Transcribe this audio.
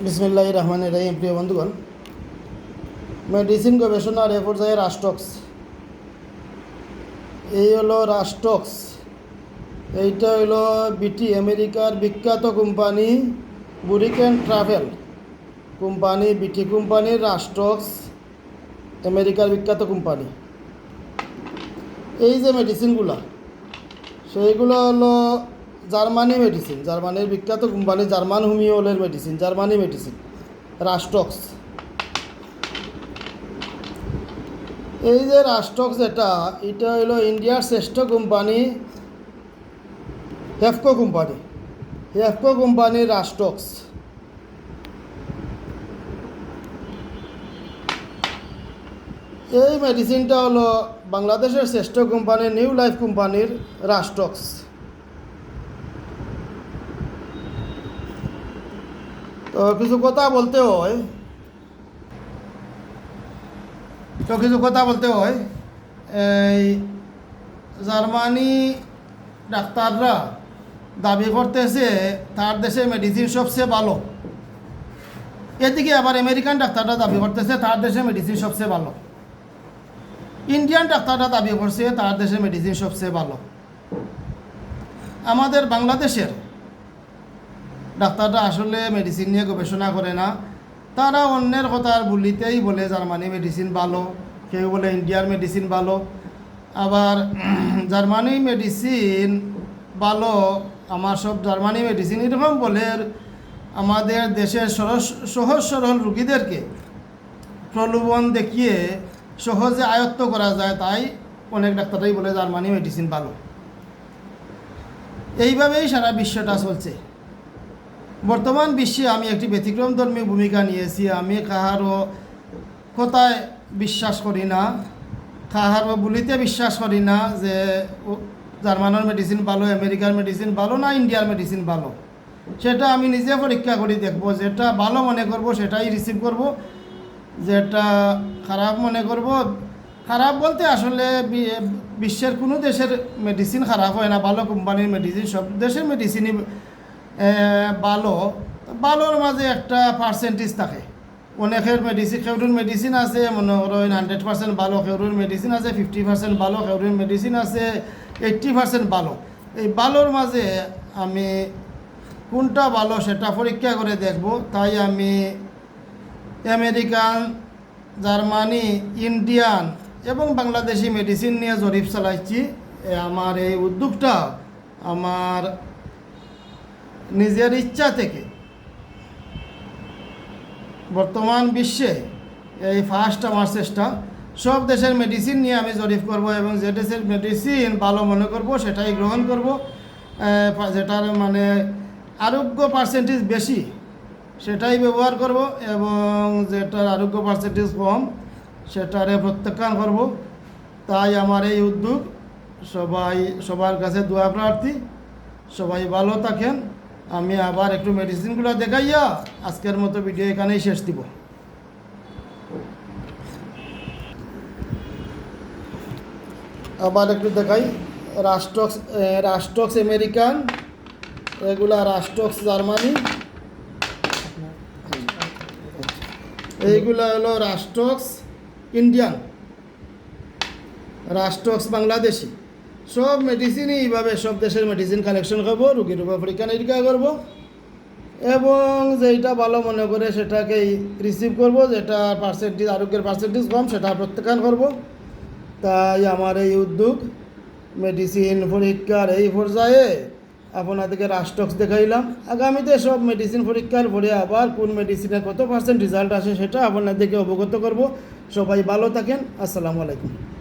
বিসমুল্লাহ রহমান রহিম, প্রিয় বন্ধুগণ মেডিসিন গবেষণার এ পর্যায়ে রাস্টক্স এই হলো রাস্টক্স এইটা হলো বিটি আমেরিকার বিখ্যাত কোম্পানি বুরিকেন ট্রাভেল কোম্পানি বিটি কোম্পানির রাস্টক্স আমেরিকার বিখ্যাত কোম্পানি। এই যে মেডিসিনগুলা সেইগুলো হলো জার্মানি মেডিসিন, জার্মানির বিখ্যাত কোম্পানি জার্মান হোমিওলের মেডিসিন, জার্মানি মেডিসিন রাস্টক্স এই যে রাস্টক্স এটা এটা হলো ইন্ডিয়ার শ্রেষ্ঠ কোম্পানি, হেফকো কোম্পানি। হেফকো কোম্পানির রাস্টক্স এই মেডিসিনটা হলো বাংলাদেশের শ্রেষ্ঠ কোম্পানি, নিউ লাইফ কোম্পানির রাস্টক্স তো কিছু কথা বলতে হয়। তো কিছু কথা বলতে হয়। এই জার্মানি ডাক্তাররা দাবি করতেছে, তার দেশে মেডিসিন সবচেয়ে ভালো। এদিকে আবার আমেরিকান ডাক্তাররা দাবি করতেছে, তার দেশে মেডিসিন সবচেয়ে ভালো। ইন্ডিয়ান ডাক্তাররা দাবি করছে, তার দেশে মেডিসিন সবচেয়ে ভালো। আমাদের বাংলাদেশের ডাক্তাররা আসলে মেডিসিন নিয়ে গবেষণা করে না। তারা অন্যের কথা বলিতেই বলে, জার্মানি মেডিসিন ভালো, কেউ বলে ইন্ডিয়ার মেডিসিন ভালো। আবার জার্মানি মেডিসিন ভালো, আমার সব জার্মানি মেডিসিন এরকম বলে, আমাদের দেশের সরস সহজ সরল রুগীদেরকে প্রলোভন দেখিয়ে সহজে আয়ত্ত করা যায়, তাই অনেক ডাক্তাররাই বলে জার্মানি মেডিসিন ভালো। এইভাবেই সারা বিশ্বটা চলছে। বর্তমান বিশ্বে আমি একটি ব্যতিক্রম ধর্মী ভূমিকা নিয়েছি। আমি কাহারও কথায় বিশ্বাস করি না, কাহারও বলিতে বিশ্বাস করি না যে জার্মানের মেডিসিন ভালো, আমেরিকার মেডিসিন ভালো না ইন্ডিয়ার মেডিসিন ভালো। সেটা আমি নিজে পরীক্ষা করে দেখব, যেটা ভালো মনে করব সেটাই রিসিভ করব, যেটা খারাপ মনে করব, খারাপ বলতে আসলে বিশ্বের কোনো দেশের মেডিসিন খারাপ হয় না, ভালো কোম্পানির মেডিসিন, সব দেশের মেডিসিনই এ, ভালো ভালোর মাঝে একটা পার্সেন্টেজ থাকে। অনেকের মেডিসিন কেউরুর মেডিসিন আছে মনে করেন হান্ড্রেড পার্সেন্ট ভালো কেউরুর মেডিসিন আছে ফিফটি পার্সেন্ট ভালো কেউরুর মেডিসিন আছে এইট্টি পার্সেন্ট ভালো এই ভালোর মাঝে আমি কোনটা ভালো সেটা পরীক্ষা করে দেখব। তাই আমি আমেরিকান জার্মানি ইন্ডিয়ান এবং বাংলাদেশি মেডিসিন নিয়ে জরিপ চালাইছি আমার এই উদ্যোগটা আমার নিজের ইচ্ছা থেকে। বর্তমান বিশ্বে এই ফার্স্ট আমার চেষ্টা, সব দেশের মেডিসিন নিয়ে আমি জরিফ করব এবং যে দেশের মেডিসিন ভালো মনে করব, সেটাই গ্রহণ করব। যেটার মানে আরোগ্য পার্সেন্টেজ বেশি, সেটাই ব্যবহার করব এবং যেটার আরোগ্য পার্সেন্টেজ কম, সেটারে প্রত্যাখ্যান করব। তাই আমার এই উদ্যোগ। সবাই, সবার কাছে দোয়া প্রার্থী। সবাই ভালো থাকেন। আমি আবার একটু মেডিসিনগুলো দেখাইয়া আজকের মতো ভিডিও এখানেই শেষ দিব। আবার একটু দেখাই। রাস্টক্স রাস্টক্স আমেরিকান এগুলা রাস্টক্স জার্মানি এইগুলা হলো রাস্টক্স ইন্ডিয়ান রাস্টক্স বাংলাদেশি সব মেডিসিনই এইভাবে সব দেশের মেডিসিন কালেকশন করব, রুগীর উপর পরীক্ষা নিরীক্ষা করব। এবং যেটা ভালো মনে করে সেটাকেই রিসিভ করব, যেটা পার্সেন্টেজ আরোগ্যের পার্সেন্টেজ কম, সেটা প্রত্যাখ্যান করব। তাই আমার এই উদ্যোগ মেডিসিন পরীক্ষার এই পর্যায়ে আপনাদেরকে রাস্টক্স দেখাইলাম। আগামীতে সব মেডিসিন পরীক্ষার পরে আবার কোন মেডিসিনে কত পার্সেন্ট রেজাল্ট আসে সেটা আপনাদেরকে অবগত করব। সবাই ভালো থাকেন, আসসালামু আলাইকুম।